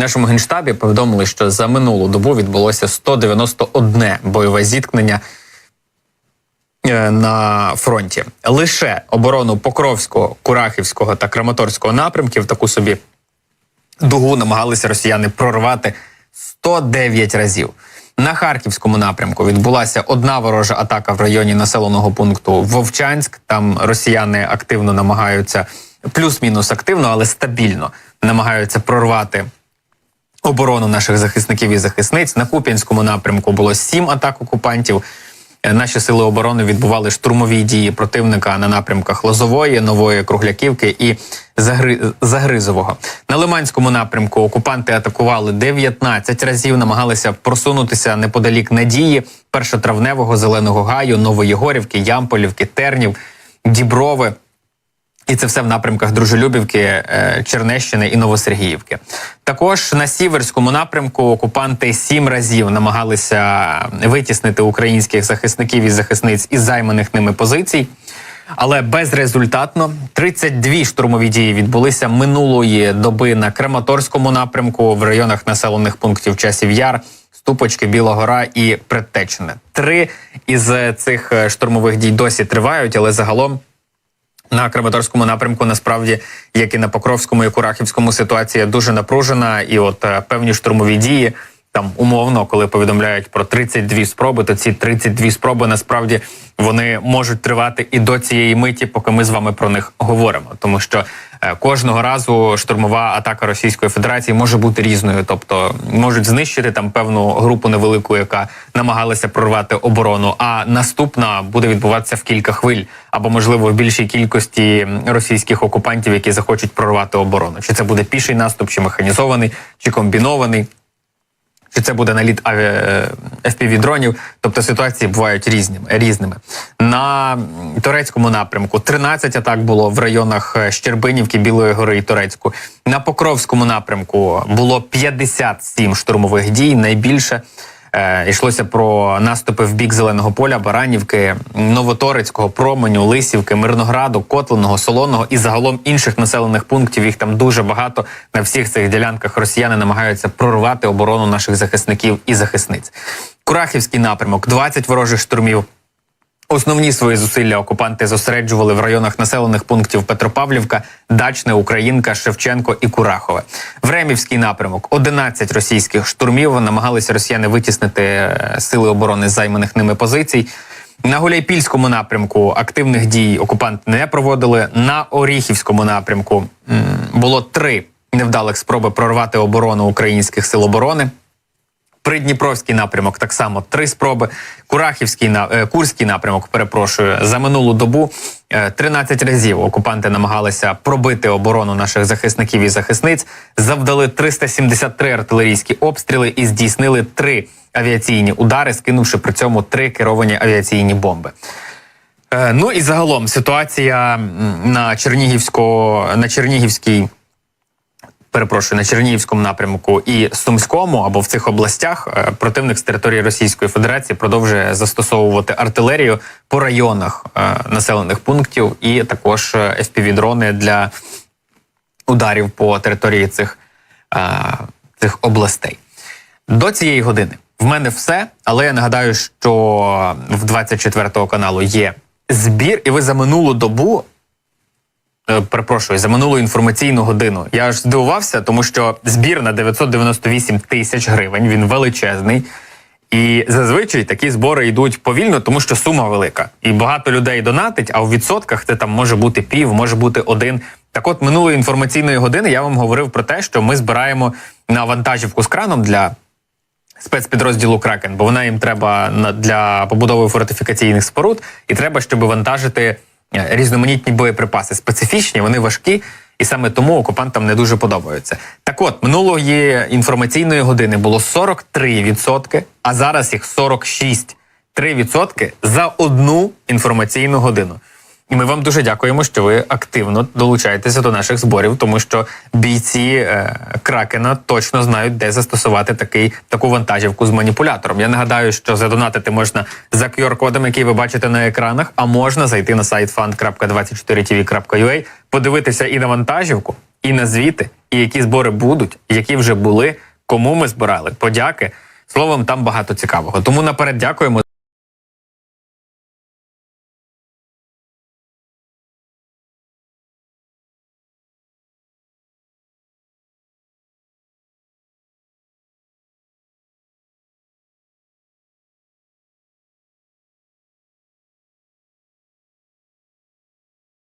Нашому генштабі повідомили, що за минулу добу відбулося 191 бойове зіткнення е, на фронті. Лише оборону Покровського, Курахівського та Краматорського напрямків таку собі дугу намагалися росіяни прорвати 109 разів. На харківському напрямку відбулася одна ворожа атака в районі населеного пункту Вовчанськ. Там росіяни активно намагаються, плюс-мінус активно, але стабільно намагаються прорвати оборону наших захисників і захисниць. На Куп'янському напрямку було сім атак окупантів. Е, Наші сили оборони відбували штурмові дії противника на напрямках Лозової, Нової Кругляківки і Загри... Загризового. На Лиманському напрямку окупанти атакували 19 разів, намагалися просунутися неподалік Надії, першотравневого Зеленого Гаю, Новоєгорівки, Ямполівки, Тернів, Діброви. І це все в напрямках Дружелюбівки, е, Чернещини і Новосергіївки. Також на сіверському напрямку окупанти сім разів намагалися витіснити українських захисників і захисниць із займаних ними позицій. Але безрезультатно 32 штурмові дії відбулися минулої доби на Краматорському напрямку в районах населених пунктів Часів Яр, Ступочки, Біла Гора і Предтечне. Три із цих е, штурмових дій досі тривають, але загалом на Краматорському напрямку насправді, як і на Покровському і Курахівському, ситуація дуже напружена, і от е, певні штурмові дії. Там умовно, коли повідомляють про 32 спроби, то ці 32 спроби насправді вони можуть тривати і до цієї миті, поки ми з вами про них говоримо. Тому що е, кожного разу штурмова атака Російської Федерації може бути різною, тобто можуть знищити там певну групу невелику, яка намагалася прорвати оборону. А наступна буде відбуватися в кілька хвиль, або можливо в більшій кількості російських окупантів, які захочуть прорвати оборону. Чи це буде піший наступ, чи механізований, чи комбінований чи це буде наліт FPV-дронів, тобто ситуації бувають різними. різними. На турецькому напрямку 13 атак було в районах е, Щербинівки, Білої гори і Турецьку. На Покровському напрямку було 57 штурмових дій, найбільше. Е, йшлося про наступи в бік Зеленого поля, Баранівки, Новоторецького, Променю, Лисівки, Мирнограду, Котленого, Солоного і загалом інших населених пунктів. Їх там дуже багато. На всіх цих ділянках росіяни намагаються прорвати оборону наших захисників і захисниць. Курахівський напрямок, 20 ворожих штурмів. Основні свої зусилля окупанти зосереджували в районах населених пунктів Петропавлівка, Дачне, Українка, Шевченко і Курахове. В Ремівський напрямок 11 російських штурмів намагалися росіяни витіснити е, сили оборони з займаних ними позицій. На Гуляйпільському напрямку активних дій окупанти не проводили. На Оріхівському напрямку було три невдалих спроби прорвати оборону українських сил оборони. Придніпровський напрямок так само три спроби. Курахівський на е, Курський напрямок, перепрошую, за минулу добу е, 13 разів окупанти намагалися пробити оборону наших захисників і захисниць. Завдали 373 артилерійські обстріли і здійснили три авіаційні удари, скинувши при цьому три керовані авіаційні бомби. Е, Ну і загалом ситуація на Чернігівсько на Чернігівській перепрошую на Чернігівському напрямку і Сумському або в цих областях е, противник з території Російської Федерації продовжує застосовувати артилерію по районах е, населених пунктів і також е, FPV-дрони для ударів по території цих, е, цих областей. До цієї години в мене все, але я нагадаю, що в 24 каналу є збір, і ви за минулу добу Е, Перепрошую, за минулу інформаційну годину. Я аж здивувався, тому що збір на 998 тисяч гривень він величезний. І зазвичай такі збори йдуть повільно, тому що сума велика. І багато людей донатить, а у відсотках це там може бути пів, може бути один. Так от минулої інформаційної години я вам говорив про те, що ми збираємо на вантажівку з краном для спецпідрозділу Кракен, бо вона їм треба для побудови фортифікаційних споруд, і треба, щоб вантажити е, різноманітні боєприпаси. Специфічні, вони важкі, і саме тому окупантам не дуже подобаються. Так от, минулої інформаційної години було 43%, а зараз їх 46%. 3% за одну інформаційну годину. І ми вам дуже дякуємо, що ви активно долучаєтеся до наших зборів, тому що бійці е, Кракена точно знають, де застосувати такий таку вантажівку з маніпулятором. Я нагадаю, що задонатити можна за QR-кодом, який ви бачите на екранах, а можна зайти на сайт fund.24tv.ua, подивитися і на вантажівку, і на звіти, і які збори будуть, які вже були, кому ми збирали. Подяки. Словом, там багато цікавого. Тому наперед дякуємо.